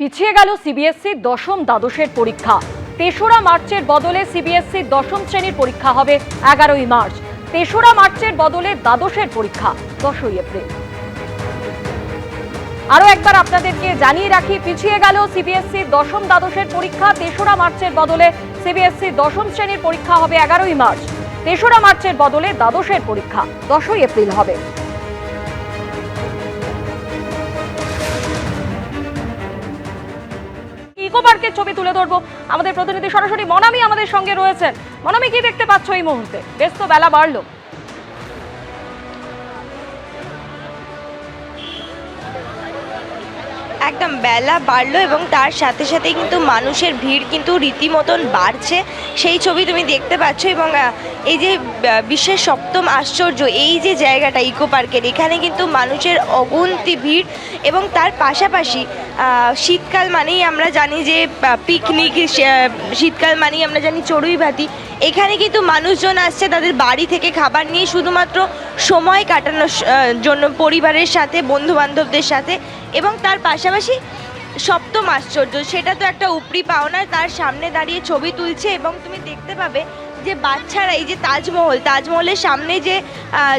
পিছিয়ে গেল সিবিএসসি দশম দ্বাদশের পরীক্ষা। তেসরা মার্চের বদলে সিবিএসসি দশম শ্রেণির পরীক্ষা হবে এগারোই মার্চ। তেসরা মার্চের বদলে দ্বাদশের পরীক্ষা দশই এপ্রিল। আরও একবার আপনাদেরকে জানিয়ে রাখি, পিছিয়ে গেল সিবিএসসি দশম দ্বাদশের পরীক্ষা। তেসরা মার্চের বদলে সিবিএসসি দশম শ্রেণির পরীক্ষা হবে এগারোই মার্চ। তেসরা মার্চের বদলে দ্বাদশের পরীক্ষা দশই এপ্রিল হবে। ইকো পার্কের ছবি তুলে ধরবো। আমাদের প্রতিনিধি সরাসরি মনামি আমাদের সঙ্গে রয়েছেন। মনামি, কি দেখতে পাচ্ছ এই মুহূর্তে? ব্যস্ত বেলা বাড়লো। একদম বেলা বাড়লো এবং তার সাথে সাথে কিন্তু মানুষের ভিড় কিন্তু রীতিমতন বাড়ছে। সেই ছবি তুমি দেখতে পাচ্ছ এবং এই যে বিশ্বের সপ্তম আশ্চর্য, এই যে জায়গাটা ইকো পার্কের, এখানে কিন্তু মানুষের অগুন্তি ভিড় এবং তার পাশাপাশি শীতকাল মানেই আমরা জানি যে পিকনিক শীতকাল মানেই আমরা জানি চড়ুইভাতি। এখানে কিন্তু মানুষজন আসছে তাদের বাড়ি থেকে খাবার নিয়ে, শুধুমাত্র সময় কাটানোর জন্য পরিবারের সাথে বন্ধু বান্ধবদের সাথে এবং তার পাশাপাশি সপ্তম আশ্চর্য, সেটা তো একটা উপরি পাওনা তার সামনে দাঁড়িয়ে ছবি তুলছে এবং তুমি দেখতে পাবে যে বাচ্চারা, এই যে তাজমহল, তাজমহলের সামনে যে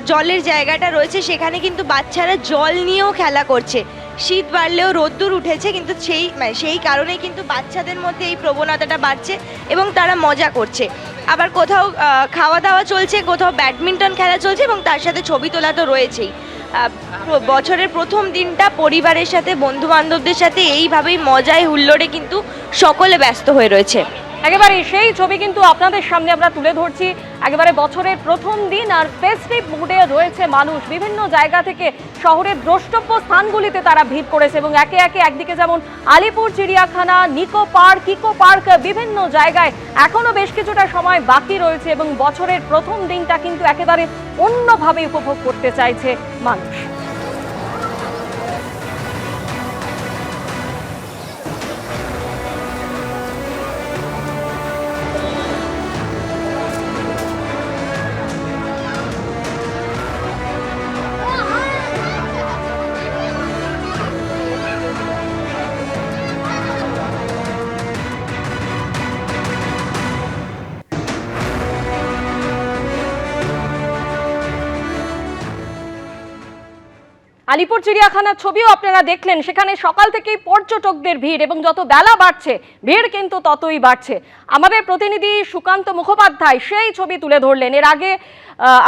জলের জায়গাটা রয়েছে, সেখানে কিন্তু বাচ্চারা জল নিয়েও খেলা করছে। শীত বাড়লেও রোদ্দুর উঠেছে, কিন্তু সেই মানে সেই কারণেই কিন্তু বাচ্চাদের মধ্যে এই প্রবণতাটা বাড়ছে এবং তারা মজা করছে। আবার কোথাও খাওয়া দাওয়া চলছে, কোথাও ব্যাডমিন্টন খেলা চলছে এবং তার সাথে ছবি তোলা তো রয়েছেই। বছরের প্রথম দিনটা পরিবারের সাথে বন্ধু বান্ধবদের সাথে এইভাবেই মজায় হুল্লোড়ে কিন্তু সকলে ব্যস্ত হয়ে রয়েছে। একেবারে সেই ছবি কিন্তু আপনাদের সামনে আমরা তুলে ধরছি। একেবারে বছরের প্রথম দিন আর ফেস্টিভ মুডে রয়েছে মানুষ। বিভিন্ন জায়গা থেকে শহরের দ্রষ্টব্য স্থানগুলিতে তারা ভিড় করেছে এবং একে একে একদিকে যেমন আলিপুর, চিড়িয়াখানা, নিকো পার্ক ইকো পার্ক বিভিন্ন জায়গায় এখনও বেশ কিছুটা সময় বাকি রয়েছে এবং বছরের প্রথম দিনটা কিন্তু একেবারে অন্যভাবে উপভোগ করতে চাইছে মানুষ। আলিপুর চিড়িয়াখানার ছবিও আপনারা দেখলেন, সেখানে সকাল থেকেই পর্যটকদের ভিড় এবং যত বেলা বাড়ছে, ভিড় কিন্তু ততই বাড়ছে। আমাদের প্রতিনিধি সুকান্ত মুখোপাধ্যায় সেই ছবি তুলে ধরলেন। এর আগে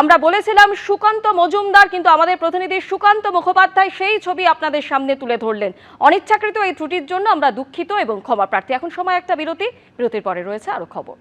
আমরা বলেছিলাম সুকান্ত মজুমদার, কিন্তু আমাদের প্রতিনিধি সুকান্ত মুখোপাধ্যায় সেই ছবি আপনাদের সামনে তুলে ধরলেন। অনিচ্ছাকৃত এই ত্রুটির জন্য আমরা দুঃখিত এবং ক্ষমা প্রার্থী এখন সময় একটা বিরতি, বিরতির পরে রয়েছে আরও খবর।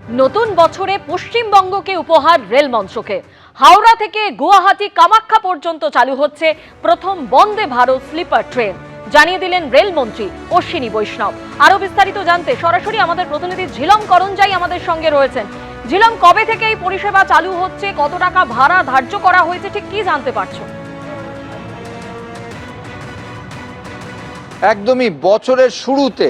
নতুন বছরে পশ্চিমবঙ্গকে উপহার রেল মঞ্চকে হাওড়া থেকে গুয়াহাটি কামাখ্যা পর্যন্ত চালু হচ্ছে প্রথম বন্দে ভারত স্লিপার ট্রেন। জানিয়ে দিলেন রেলমন্ত্রী অশ্বিনী বৈষ্ণব। আরও বিস্তারিত জানতে সরাসরি আমাদের প্রতিনিধি ঝিলম করঞ্জাই আমাদের সঙ্গে রয়েছেন। ঝিলম, কবে থেকে এই পরিষেবা চালু হচ্ছে, কত টাকা ভাড়া ধার্য করা হয়েছে, ঠিক কি জানতে পারছ? একদমই বছরের শুরুতে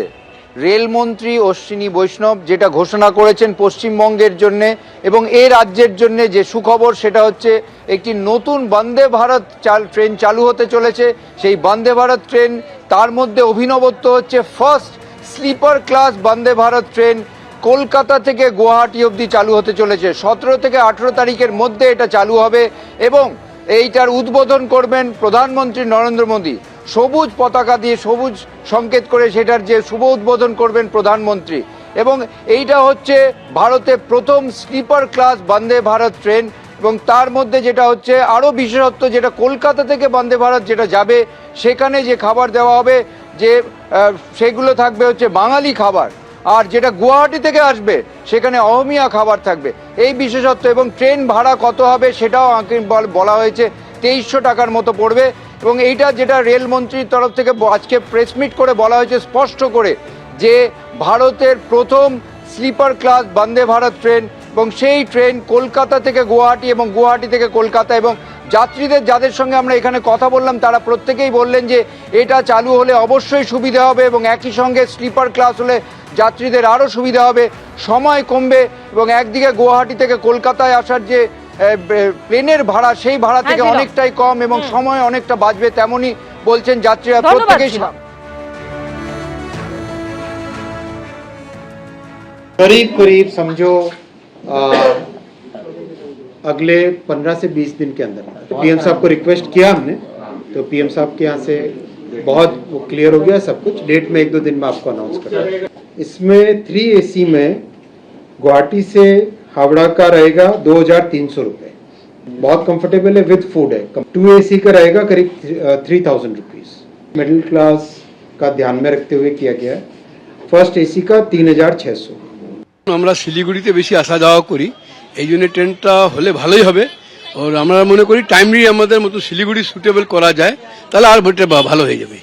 রেলমন্ত্রী অশ্বিনী বৈষ্ণব যেটা ঘোষণা করেছেন পশ্চিমবঙ্গের জন্য এবং এ রাজ্যের জন্য যে সুখবর, সেটা হচ্ছে একটি নতুন বন্দে ভারত চাল, ট্রেন চালু হতে চলেছে। সেই বন্দে ভারত ট্রেন, তার মধ্যে অভিনবত্ব হচ্ছে first sleeper class Vande Bharat train. Kolkata থেকে গুয়াহাটি অবধি চালু হতে চলেছে। সতেরো থেকে আঠেরো তারিখের মধ্যে এটা চালু হবে এবং এইটার উদ্বোধন করবেন প্রধানমন্ত্রী নরেন্দ্র মোদী। সবুজ পতাকা দিয়ে সবুজ সংকেত করে সেটার যে শুভ উদ্বোধন করবেন প্রধানমন্ত্রী। এবং এইটা হচ্ছে ভারতে প্রথম sleeper class Vande Bharat train এবং তার মধ্যে যেটা হচ্ছে আরও বিশেষত্ব যেটা কলকাতা থেকে বন্দে ভারত যেটা যাবে, সেখানে যে খাবার দেওয়া হবে, যে সেগুলো থাকবে হচ্ছে বাঙালি খাবার। আর যেটা গুয়াহাটি থেকে আসবে, সেখানে অহমিয়া খাবার থাকবে। এই বিশেষত্ব এবং ট্রেন ভাড়া কত হবে সেটাও বলা হয়েছে, তেইশশো টাকার মতো পড়বে। এবং এইটা যেটা রেলমন্ত্রীর তরফ থেকে আজকে প্রেস মিট করে বলা হয়েছে, স্পষ্ট করে, যে ভারতের প্রথম sleeper class Vande Bharat train এবং সেই ট্রেন কলকাতা থেকে গুয়াহাটি এবং গুয়াহাটি থেকে কলকাতা এবং যাত্রীদের যাদের সঙ্গে আমরা এখানে কথা বললাম, তারা প্রত্যেকেই বললেন যে এটা চালু হলে অবশ্যই সুবিধা হবে এবং একই সঙ্গে স্লিপার ক্লাস হলে যাত্রীদের আরও সুবিধা হবে। সময় কমবে এবং একদিকে গুয়াহাটি থেকে কলকাতায় আসার যে প্লেনের ভাড়া সেই ভাড়া থেকে অনেকটাই কম এবং সময় অনেকটা বাঁচবে তেমনই বলছেন যাত্রীরা প্রত্যেকেই करीब करीब समझो आ, अगले 15 से 20 दिन के अंदर। पीएम साहब को रिक्वेस्ट किया हमने तो पीएम साहब के यहाँ से बहुत वो क्लियर हो गया सब कुछ। डेट में एक दो दिन में आपको अनाउंस कर इसमें थ्री एसी में गुवाहाटी से हावड़ा का रहेगा दो हजार तीन सौ रुपये बहुत कंफर्टेबल है विद फूड है टू एसी का रहेगा करीब three thousand rupees middle class का ध्यान में रखते हुए किया गया है फर्स्ट एसी का तीन हजार छः सौ আমরা শিলিগুড়িতে বেশি আসা যাওয়া করি এই জন্য ট্রেনটা হলে ভালোই হবে আর আমরা মনে করি টাইমলি আমাদের মতো শিলিগুড়ি সুটেবল করা যায় তাহলে আর বেটার ভালো হয়ে যাবে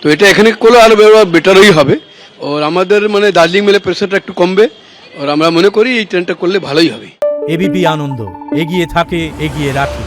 তো এটা এখানে করলে আরো বেটারই হবে আর আমাদের মানে দার্জিলিং মেলে প্রেশারটা একটু কমবে আর আমরা মনে করি এই ট্রেনটা করলে ভালোই হবে। এবিপি আনন্দ, এগিয়ে থাকে, এগিয়ে রাখে।